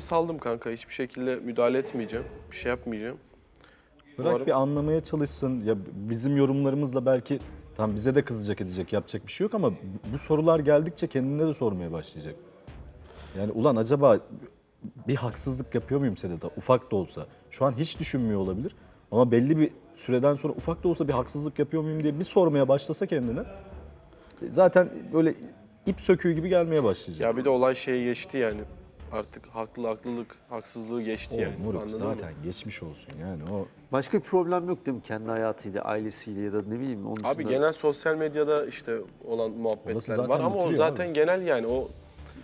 Saldım kanka. Hiçbir şekilde müdahale etmeyeceğim. Bir şey yapmayacağım. Bırak Umarım- bir anlamaya çalışsın. Ya bizim yorumlarımızla belki tam bize de kızacak edecek yapacak bir şey yok ama bu sorular geldikçe kendine de sormaya başlayacak. Yani ulan acaba bir haksızlık yapıyor muyum Sedat'a? Ufak da olsa. Şu an hiç düşünmüyor olabilir. Ama belli bir süreden sonra ufak da olsa bir haksızlık yapıyor muyum diye bir sormaya başlasa kendine. Zaten böyle ip söküğü gibi gelmeye başlayacak. Ya bir de olay şeyi geçti yani. Artık haklı haklılık, haksızlığı geçti yani. moruk Anladın zaten mı? geçmiş olsun yani o Başka bir problem yok değil mi? Kendi hayatıyla, ailesiyle ya da ne bileyim onun Abi dışında- genel sosyal medyada işte olan muhabbetler var ama o zaten abi. genel yani o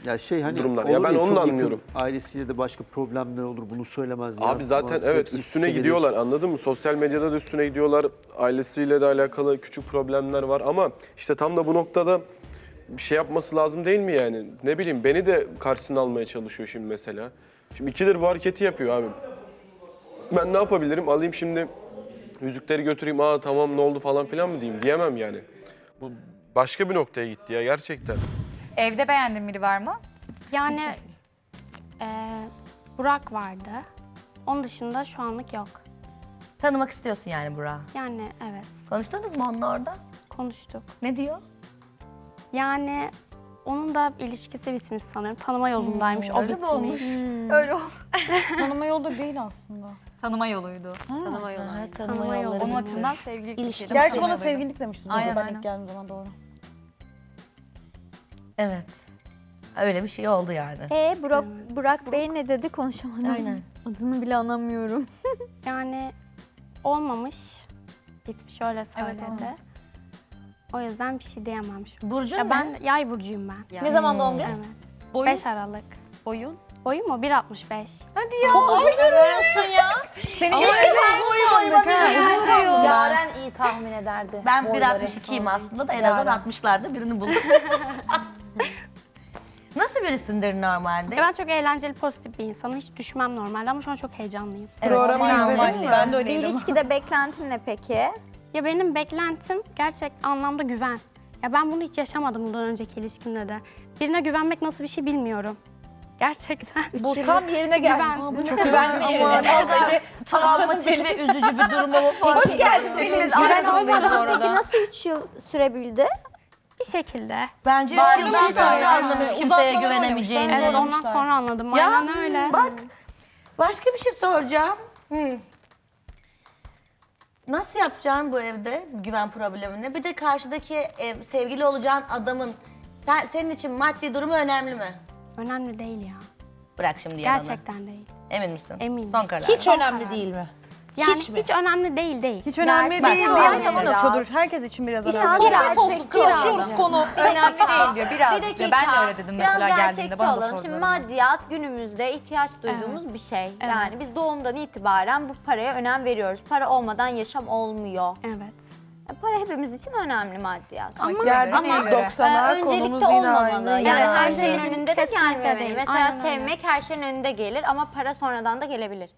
ya şey hani durumlar. Ya ben çok onu anlıyorum. Ailesiyle de başka problemler olur. Bunu söylemez. Abi yansıtmaz, zaten evet üstüne gelir. gidiyorlar anladın mı? Sosyal medyada da üstüne gidiyorlar. Ailesiyle de alakalı küçük problemler var ama işte tam da bu noktada bir şey yapması lazım değil mi yani? Ne bileyim beni de karşısına almaya çalışıyor şimdi mesela. Şimdi ikidir bu hareketi yapıyor abi. Ben ne yapabilirim? Alayım şimdi yüzükleri götüreyim. Aa tamam ne oldu falan filan mı diyeyim? Diyemem yani. Bu başka bir noktaya gitti ya gerçekten. Evde beğendiğin biri var mı? Yani eee, Burak vardı. Onun dışında şu anlık yok. Tanımak istiyorsun yani Burak'ı. Yani evet Konuştunuz mu onunla orada? konuştuk. Ne diyor? Yani onun da ilişkisi bitmiş sanırım. Tanıma yolundaymış. o öyle mi bitmiş. olmuş? Öyle ol. Tanıma yolu değil aslında. Tanıma yoluydu. Tanıma yolu. tanıma Tanıma yolu. Onun açısından sevgililik İlişki. Gerçi Tanıma bana yoluydu. sevgililik demiştin. Aynen, Aynen, ben aynen. ilk geldiğim zaman doğru. Evet. Öyle bir şey oldu yani. E Burak, Burak Bey ne dedi konuşamadım. Aynen. Adını bile anlamıyorum. Yani olmamış. Bitmiş öyle söyledi. olmadı. O yüzden bir şey diyemem şu an. Burcu Ya ne? ben yay burcuyum ben. Ne zaman doğum günü? Evet. Boyun? 5 Aralık. Boyun? Boyum o 1.65. Hadi ya. Senin gibi Yaren iyi tahmin ederdi. Ben boyları. 1.62'yim aslında da en azından 60'larda birini buldum. Nasıl birisindir normalde? Ya ben çok eğlenceli, pozitif bir insanım. Hiç düşmem normalde ama şu an çok heyecanlıyım. Evet, Programı izledim. anlıyorum. Ben de Bir öyleydim. ilişkide beklentin ne peki? Ya benim beklentim gerçek anlamda güven. Ya ben bunu hiç yaşamadım bundan önceki ilişkimde de. Birine güvenmek nasıl bir şey bilmiyorum. Gerçekten. Bu tam yerine gelmiş. Güvenme yerine. Vallahi Travmatik ve üzücü bir durum ama falan. Hoş geldin Pelin. Güven olmadı olmadan orada. peki nasıl 3 yıl sürebildi? Bir şekilde. Bence Var 3 bir yıldan sonra anlamış kimseye güvenemeyeceğini. Evet ondan sonra anladım. Ya, Aynen öyle. Bak başka bir şey soracağım. Nasıl yapacaksın bu evde güven problemini? Bir de karşıdaki e, sevgili olacağın adamın sen, senin için maddi durumu önemli mi? Önemli değil ya. Bırak şimdi yalanı. Gerçekten değil. Emin misin? Eminim. Son karar. Hiç önemli değil mi? Yani Hiç hiç, mi? önemli değil değil. Hiç önemli değil öyle diye ama biraz. noktadır. Herkes için biraz İşte önemli. sohbet olsun, lazım. konu. Önemli değil diyor Bir birazcık dakika. diyor. Ben de öyle dedim mesela biraz geldiğimde gerçekçi bana da olalım. Şimdi sordular. maddiyat günümüzde ihtiyaç duyduğumuz Evet. bir şey. Evet. Yani biz doğumdan itibaren bu paraya önem veriyoruz. Para olmadan yaşam olmuyor. Evet. E, Para hepimiz için önemli maddiyat. Ama Ama Geldiğimiz göre. 90'a Ee, konumuz yine aynı. Yani her Evet. şeyin önünde de gelmemeli. Mesela Aynen öyle. sevmek her şeyin önünde gelir ama para sonradan da gelebilir.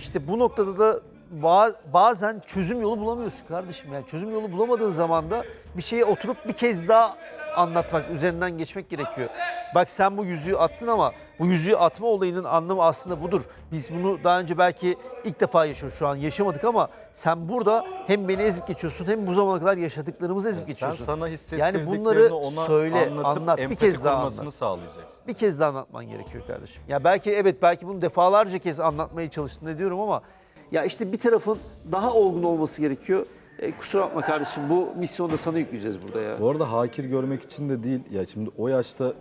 İşte bu noktada da ba- bazen çözüm yolu bulamıyorsun kardeşim. Yani çözüm yolu bulamadığın zaman da bir şeye oturup bir kez daha anlatmak, üzerinden geçmek gerekiyor. Bak sen bu yüzüğü attın ama bu yüzüğü atma olayının anlamı aslında budur. Biz bunu daha önce belki ilk defa yaşıyoruz şu an yaşamadık ama sen burada hem beni ezip geçiyorsun hem bu zamana kadar yaşadıklarımızı ezip sen geçiyorsun. sana Yani hissettirdiklerini bunları ona söyle, anlatıp anlat, bir kez daha anlat. sağlayacaksın. bir kez daha anlatman gerekiyor kardeşim. Ya belki evet belki bunu defalarca kez anlatmaya çalıştın ne diyorum ama ya işte bir tarafın daha olgun olması gerekiyor. E, kusura bakma kardeşim bu misyonu da sana yükleyeceğiz burada ya. Bu arada hakir görmek için de değil. Ya şimdi o yaşta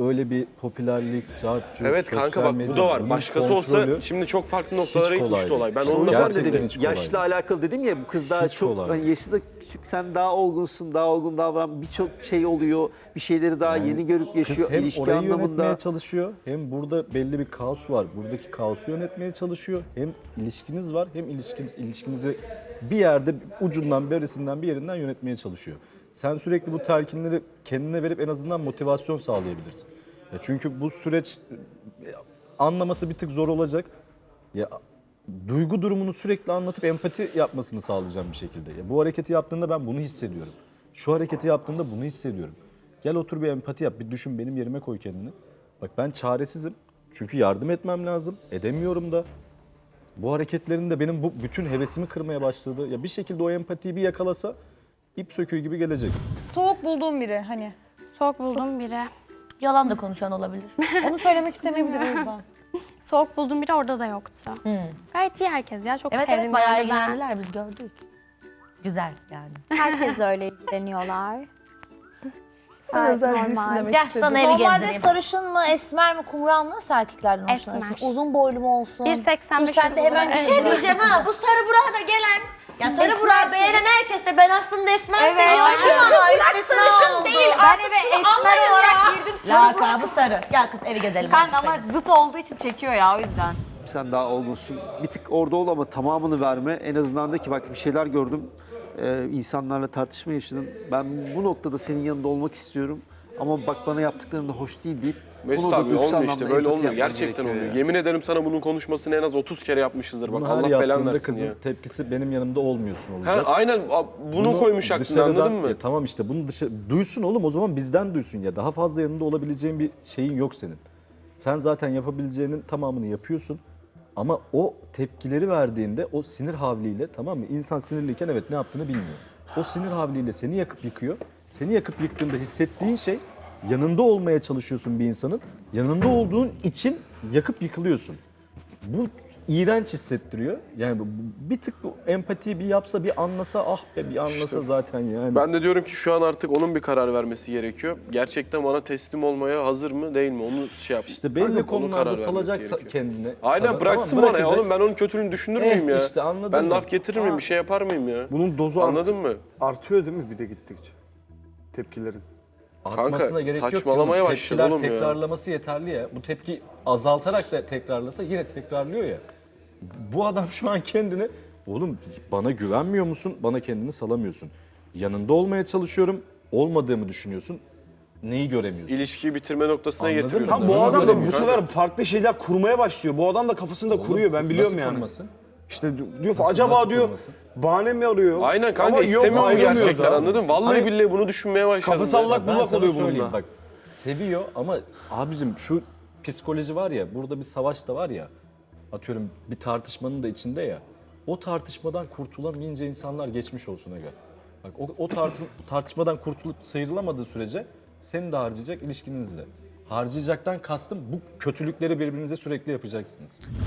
öyle bir popülerlik, çarpıcı, Evet kanka bak bu da var. Başkası olsa şimdi çok farklı noktalara hiç kolay gitmişti olay. Ben onu O da yüzden Gerçekten dedim hiç kolay yaşla alakalı dedim ya bu kız daha Hiç çok kolay hani değil. yaşında küçük sen daha olgunsun daha olgun davran birçok şey oluyor bir şeyleri daha yeni görüp yaşıyor Kız hem ilişki orayı anlamında. yönetmeye çalışıyor hem burada belli bir kaos var. Buradaki kaosu yönetmeye çalışıyor. Hem ilişkiniz var hem ilişkiniz ilişkinizi bir yerde ucundan berisinden bir yerinden yönetmeye çalışıyor. Sen sürekli bu telkinleri kendine verip en azından motivasyon sağlayabilirsin. Ya çünkü bu süreç e, anlaması bir tık zor olacak. Ya duygu durumunu sürekli anlatıp empati yapmasını sağlayacağım bir şekilde. Ya bu hareketi yaptığında ben bunu hissediyorum. Şu hareketi yaptığında bunu hissediyorum. Gel otur bir empati yap, bir düşün benim yerime koy kendini. Bak ben çaresizim. Çünkü yardım etmem lazım. Edemiyorum da. Bu hareketlerin de benim bu bütün hevesimi kırmaya başladı. Ya bir şekilde o empatiyi bir yakalasa ip söküğü gibi gelecek. Soğuk bulduğum biri hani. Soğuk bulduğum biri. Yalan da konuşan olabilir. Onu söylemek istemeyebilir o yüzden. Soğuk bulduğum biri orada da yoktu. Gayet iyi herkes ya. Çok evet evet bayağı yani ben. ilgilendiler biz gördük. Güzel yani. Herkesle öyle ilgileniyorlar. Sana Gayet özel değilsin normal. demek Gel istedim. sana evi Normalde gezdireyim. sarışın mı, esmer mi, kumral mı nasıl erkeklerden hoşlanırsın? Esmer. Uzun boylu mu olsun? 1.85 Dur sen de hemen bir Evet. Şey diyeceğim ha bu sarı Burak'a da gelen ya sarı Esmer Burak'ı sev- beğenen herkes de ben aslında esmer Evet, seviyorum. Şu an Burak sarışın değil, Ben eve esmer olarak girdim. Sarı Laka bu sarı. Gel kız evi gezelim. Ben artık ama zıt olduğu için çekiyor ya o yüzden. Sen daha olgunsun. Bir tık orada ol ama tamamını verme. En azından de ki bak bir şeyler gördüm. Ee, insanlarla tartışma yaşadım. Ben bu noktada senin yanında olmak istiyorum. Ama bak bana yaptıkların da hoş değil deyip Mesut bunu da abi olmuyor işte böyle olmuyor. Gerçekten olmuyor. ya. Yemin ederim sana bunun konuşmasını en az 30 kere yapmışızdır. Bak Bunu Allah belanı versin kızın ya. tepkisi benim yanımda olmuyorsun Ha, olacak. aynen a- bunu, koymuş aklına anladın mı? Ya tamam işte bunu dışı duysun oğlum o zaman bizden duysun ya. Daha fazla yanında olabileceğin bir şeyin yok senin. Sen zaten yapabileceğinin tamamını yapıyorsun. Ama o tepkileri verdiğinde o sinir havliyle tamam mı? İnsan sinirliyken evet ne yaptığını bilmiyor. O sinir havliyle seni yakıp yıkıyor. Seni yakıp yıktığında hissettiğin şey yanında olmaya çalışıyorsun bir insanın. Yanında olduğun için yakıp yıkılıyorsun. Bu iğrenç hissettiriyor. Yani bir tık bu empatiyi bir yapsa, bir anlasa ah be bir anlasa zaten yani. Ben de diyorum ki şu an artık onun bir karar vermesi gerekiyor. Gerçekten bana teslim olmaya hazır mı değil mi? Onu şey yap. işte belli onun konularda salacak gerekiyor. kendine. Aynen sana, bıraksın tamam, bana ya oğlum ben onun kötülüğünü düşünür Eh, müyüm ya? işte anladın ben mı? laf getirir miyim? Aa. Bir şey yapar mıyım ya? Bunun dozu art- Anladın mı? artıyor değil mi bir de gittikçe? Tepkilerin. Artmasına Kanka, gerek yok. saçmalamaya diyorum. başladı Tepkiler oğlum ya. tekrarlaması yeterli ya. Bu tepki azaltarak da tekrarlasa yine tekrarlıyor ya. Bu adam şu an kendini oğlum bana güvenmiyor musun? Bana kendini salamıyorsun. Yanında olmaya çalışıyorum. Olmadığımı düşünüyorsun. Neyi göremiyorsun? İlişkiyi bitirme noktasına Anladın getiriyorsun. mı? Tam bu Öyle adam da göremiyor bu sefer farklı şeyler kurmaya başlıyor. Bu adam da kafasında kuruyor ben biliyorum Nasıl yani. kurmasın? İşte diyor Nasıl- acaba nasıl diyor kurmasın? bahane mi arıyor? Aynen kanka Ama yok, istemiyor mu ayrılmıyoruz gerçekten abi. anladın mı? Vallahi Hani billahi bunu düşünmeye başladım. Kafası ya. allak Ben bullak sana oluyor bununla. bak seviyor ama abicim şu psikoloji var ya burada bir savaş da var ya atıyorum bir tartışmanın da içinde ya o tartışmadan kurtulamayınca insanlar geçmiş olsun aga. Bak o, o tartı- tartışmadan kurtulup sıyrılamadığı sürece seni de harcayacak ilişkinizde. Harcayacaktan kastım bu kötülükleri birbirinize sürekli yapacaksınız.